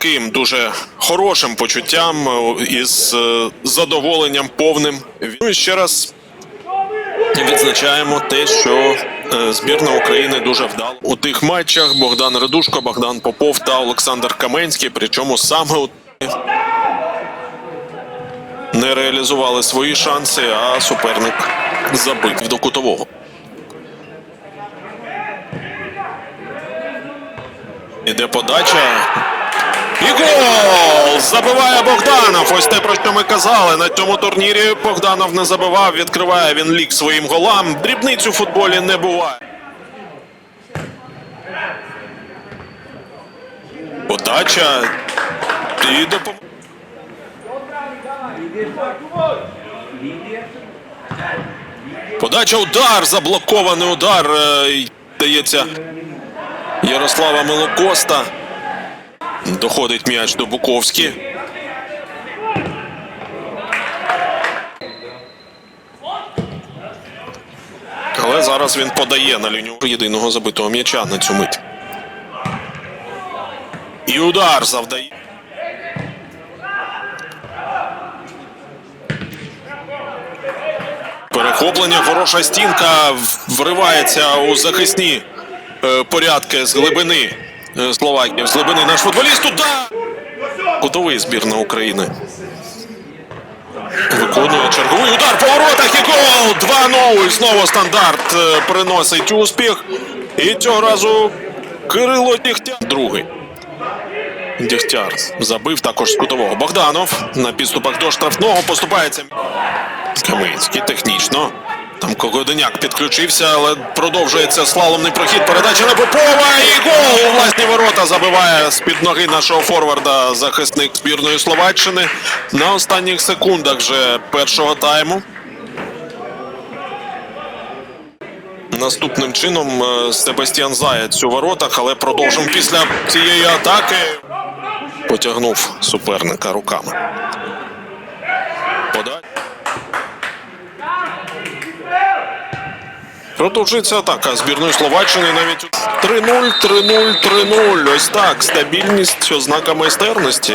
таким дуже хорошим почуттям е, із е, задоволенням повним. Ну і ще раз відзначаємо те, що е, збірна України дуже вдала у тих матчах. Богдан Радушко, Богдан Попов та Олександр Каменський. Причому саме у не реалізували свої шанси, а суперник забив до кутового. Іде подача. І гол! Забиває Богданов. Ось те, про що ми казали. На цьому турнірі Богданов не забивав. Відкриває він лік своїм голам. Дрібниць у футболі не буває. Подача. І допомога. Подача удар, заблокований удар. е, Дається Ярослава Милокоста. Доходить м'яч до Буковськи. Але зараз він подає на лінію єдиного забитого м'яча на цю мить. І удар завдає. Перехоплення, хороша стінка вривається у захисні е, порядки з глибини е, Словакії. З глибини наш футболіст удар! Кутовий збірна України. Виконує черговий удар по воротах і гол! 2-0. Знову стандарт е, приносить успіх. І цього разу Кирило Дігтяр. Другий. Дігтяр забив також з кутового. Богданов на підступах до штрафного поступається. Каминський технічно. Там Когоденяк підключився, але продовжується слаломний прохід. Передача на Попова і гол власні ворота забиває з-під ноги нашого форварда захисник збірної Словаччини на останніх секундах вже першого тайму. Наступним чином е, Себастьян Заєць у воротах, але продовжимо після цієї атаки. Потягнув суперника руками. Подача. Продовжується атака збірної Словаччини навіть 3-0, 3-0, 3-0. Ось так. Стабільність ознака майстерності.